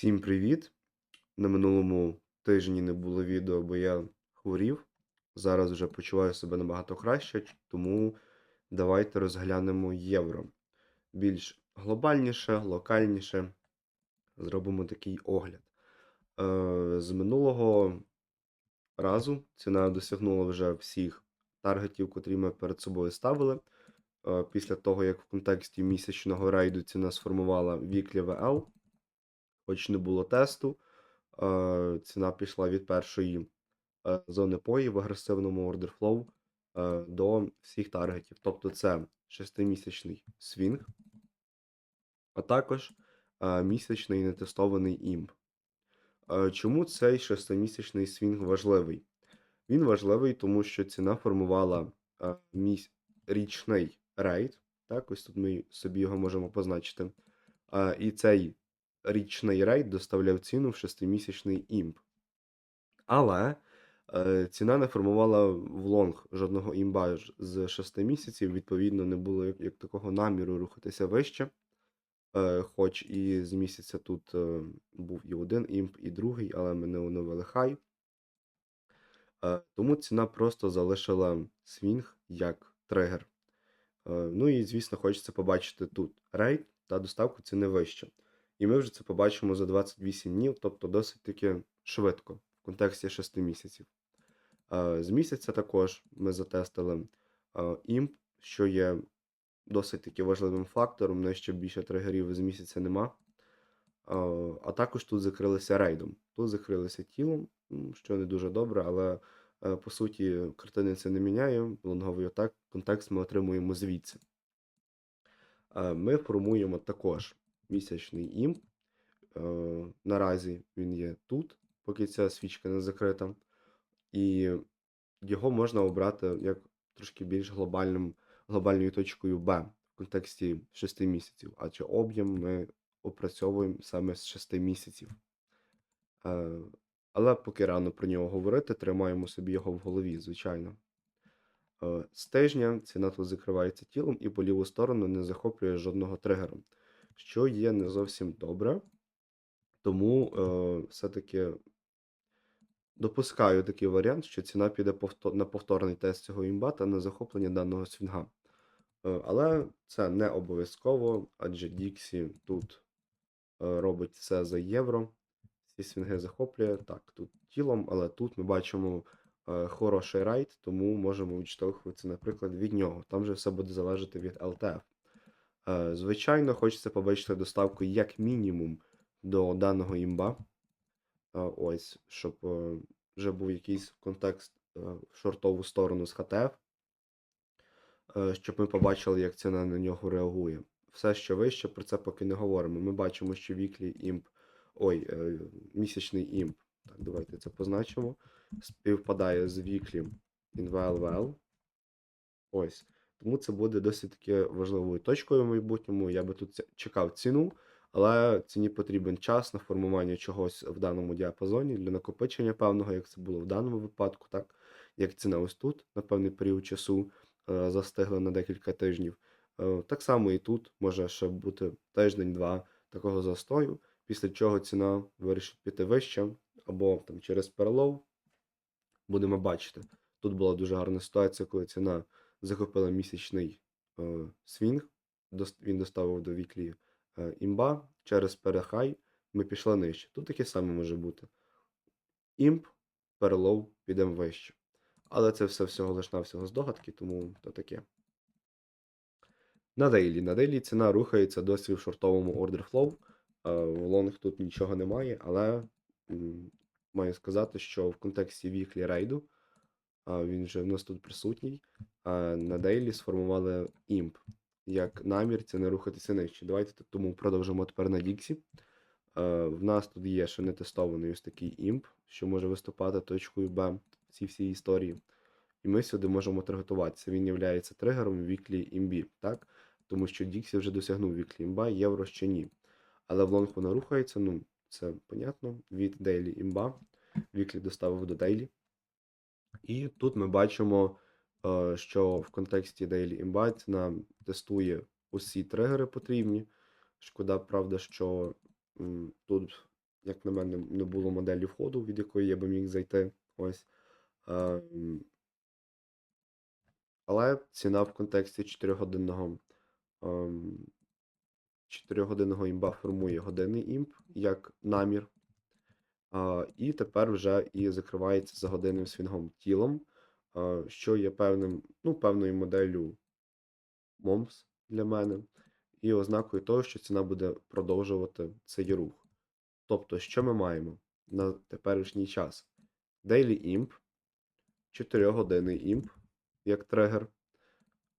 Всім привіт! На минулому тижні не було відео, бо я хворів. Зараз вже почуваю себе набагато краще, тому давайте розглянемо євро. Більш глобальніше, локальніше. Зробимо такий огляд. Е, З минулого разу ціна досягнула вже всіх таргетів, котрі ми перед собою ставили. Е, Після того, як в контексті місячного рейду ціна сформувала Weekly VL, хоч не було тесту, е, ціна пішла від першої е, зони пої в агресивному order flow е, до всіх таргетів. Тобто це 6-місячний свінг, а також місячний нетестований імп. Чому цей 6-місячний свінг важливий? Він важливий, тому що ціна формувала міс... річний рейд. Так, ось тут ми собі його можемо позначити. І цей річний рейд доставляв ціну в 6-місячний імп. Але е, ціна не формувала в лонг жодного імба з 6 місяців. Відповідно, не було як, як такого наміру рухатися вище. Е, Хоч і з місяця тут е, був і один імп, і другий, але ми не оновили хай. Е, Тому ціна просто залишила свінг як тригер. Е, Ну і, звісно, хочеться побачити тут рейд та доставку ціни вище. І ми вже це побачимо за 28 днів, тобто досить таки швидко в контексті 6 місяців. З місяця також ми затестили імп, що є досить таки важливим фактором, не ще більше тригерів з місяця нема. А також тут закрилися рейдом. Тут закрилися тілом, що не дуже добре, але е, по суті картини це не міняє. Лонговий атак, контекст ми отримуємо звідси. Ми формуємо також місячний імп. Е, Наразі він є тут, поки ця свічка не закрита. І його можна обрати як трошки більш глобальним, глобальною точкою Б в контексті 6 місяців, адже об'єм ми опрацьовуємо саме з 6 місяців. Е, Але поки рано про нього говорити, тримаємо собі його в голові, звичайно. Е, З тижня ціна тут закривається тілом і по ліву сторону не захоплює жодного тригеру, що є не зовсім добре. Тому е, все-таки допускаю такий варіант, що ціна піде повто- на повторний тест цього імба та на захоплення даного свінга. Е, Але це не обов'язково, адже Діксі тут е, робить все за євро. Всі свінги захоплює. Так, тут тілом, але тут ми бачимо е, хороший райд, тому можемо відштовхуватися, наприклад, від нього. Там же все буде залежати від LTF. Е, Звичайно, хочеться побачити доставку як мінімум до даного імба. Е, Ось, щоб е, вже був якийсь контекст в шортову сторону з ХТФ, щоб ми побачили, як ціна на нього реагує. Все, що вище, про це поки не говоримо. Ми бачимо, що віклі імп, ой, місячний імп, так, давайте це позначимо, співпадає з віклі InVLVL. Ось. Тому це буде досить таки важливою точкою в майбутньому. Я би тут чекав ціну, але ціні потрібен час на формування чогось в даному діапазоні для накопичення певного, як це було в даному випадку, так як ціна ось тут на певний період часу е, застигла на декілька тижнів. Е, так само і тут може ще бути тиждень-два такого застою, після чого ціна вирішить піти вище, або там через перелов будемо бачити. Тут була дуже гарна ситуація, коли ціна захопила місячний е, свінг, він доставив до віклі е, імба, через перехай ми пішли нижче. Тут таке саме може бути. Імп, перелов, підемо вище. Але це все всього лиш навсього здогадки, тому то таке. На дейлі. На дейлі ціна рухається досі в шортовому order flow. Е, В лонг тут нічого немає, але маю сказати, що в контексті віклі рейду він вже в нас тут присутній. На дейлі сформували імп. Як намір це не рухатися нижче. Давайте тому продовжимо тепер на Діксі. Е, В нас тут є ще не тестований ось такий імп, що може виступати точкою Б в цій всій історії. І ми сюди можемо таргетуватися. Він є тригером віклі імбі, так? Тому що Діксі вже досягнув віклі імба, євро ще ні. Але в лонг вона рухається, ну, це понятно. Від дейлі імба. Віклі доставив до дейлі. І тут ми бачимо, е, що в контексті Daily Imbites ціна тестує усі тригери потрібні. Шкода, правда, що тут як на мене, не було моделі входу, від якої я би міг зайти. Ось. Ем, але ціна в контексті 4-годинного ем, 4-годинного імба формує годинний імп як намір. І тепер вже і закривається за годинним свінгом тілом, що є певним, ну, певною моделлю MOMS для мене, і ознакою того, що ціна буде продовжувати цей рух. Тобто, що ми маємо на теперішній час? Daily Imp, 4-годинний імп як тригер,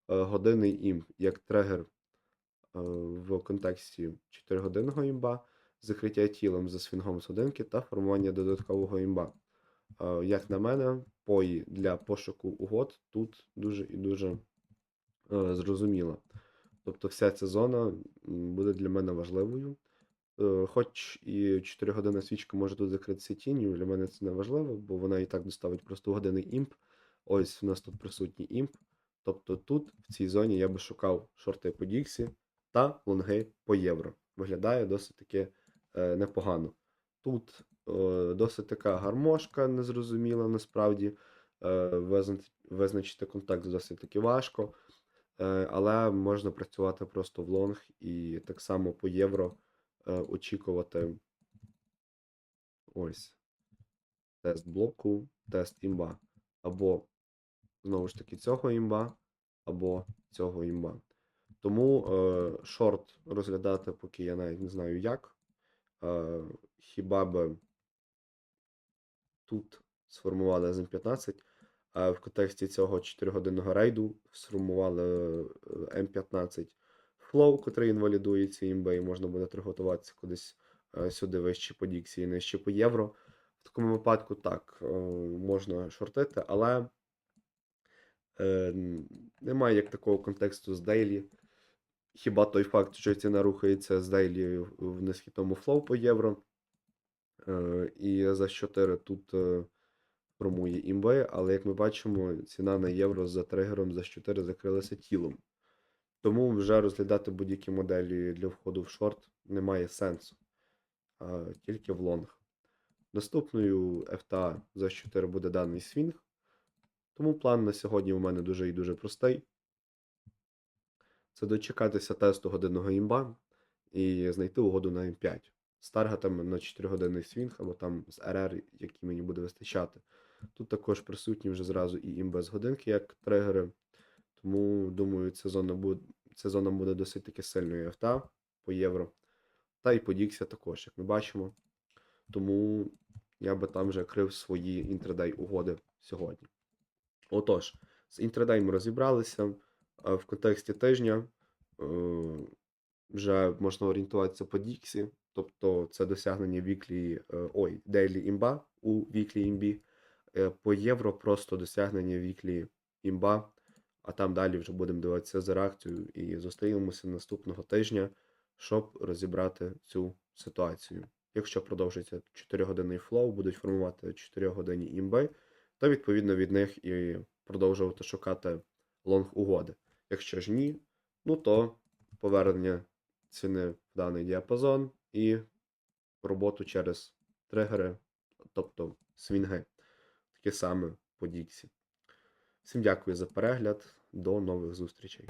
е, годинний імп як тригер е, в контексті 4-годинного імба, закриття тілом за свінгом з годинки та формування додаткового імба. Як на мене, пої для пошуку угод тут дуже і дуже е, зрозуміла. Тобто вся ця зона буде для мене важливою. Е, Хоч і 4 години свічка може тут закритися тінню, для мене це не важливо, бо вона і так доставить просто годинний імп. Ось у нас тут присутній імп. Тобто тут, в цій зоні, я би шукав шорти по Діксі та лонги по євро. Виглядає досить таки непогано. Тут е, досить така гармошка незрозуміла насправді. Е, визна- визначити контакт досить таки важко. Е, але можна працювати просто в лонг і так само по євро е, очікувати ось тест блоку, тест імба. Або знову ж таки цього імба, або цього імба. Тому е, шорт розглядати, поки я навіть не знаю як. Хіба би тут сформували М15, а в контексті цього 4-годинного рейду сформували е, М15 Flow, котрий інвалідує ці імби, і можна буде приготуватися кудись е, сюди вище по Діксі і нижче по євро. В такому випадку так, е, можна шортити, але немає як такого контексту з Дейлі. Хіба той факт, що ціна рухається з Дейлі в- в флоу по євро. Е, І за 4 тут е, формує імби, але як ми бачимо, ціна на євро за тригером за 4 закрилася тілом. Тому вже розглядати будь-які моделі для входу в шорт немає сенсу, а тільки в лонг. Наступною FTA за 4 буде даний свінг. Тому план на сьогодні у мене дуже і дуже простий. Це дочекатися тесту годинного імба і знайти угоду на М5 з таргетами на 4 годинний свінг або там з РР, який мені буде вистачати. Тут також присутні вже зразу і імби з годинки як тригери. Тому думаю, ця зона буде, ця зона буде досить таки сильною FTA по євро. Та й по Діксі також, як ми бачимо. Тому я би там вже крив свої інтрадей угоди сьогодні. Отож, з інтрадей ми розібралися. В контексті тижня е, вже можна орієнтуватися по Діксі, тобто це досягнення віклі, е, ой, дейлі імба у віклі імбі. Е, По євро просто досягнення віклі імба, а там далі вже будемо дивитися за реакцією і зустрінемося наступного тижня, щоб розібрати цю ситуацію. Якщо продовжиться 4 годинний флоу, будуть формувати 4 годинні імби, то відповідно від них і продовжувати шукати лонг угоди. Якщо ж ні, ну то повернення ціни в даний діапазон і роботу через тригери, тобто свінги. Таке саме по Діксі. Всім дякую за перегляд. До нових зустрічей.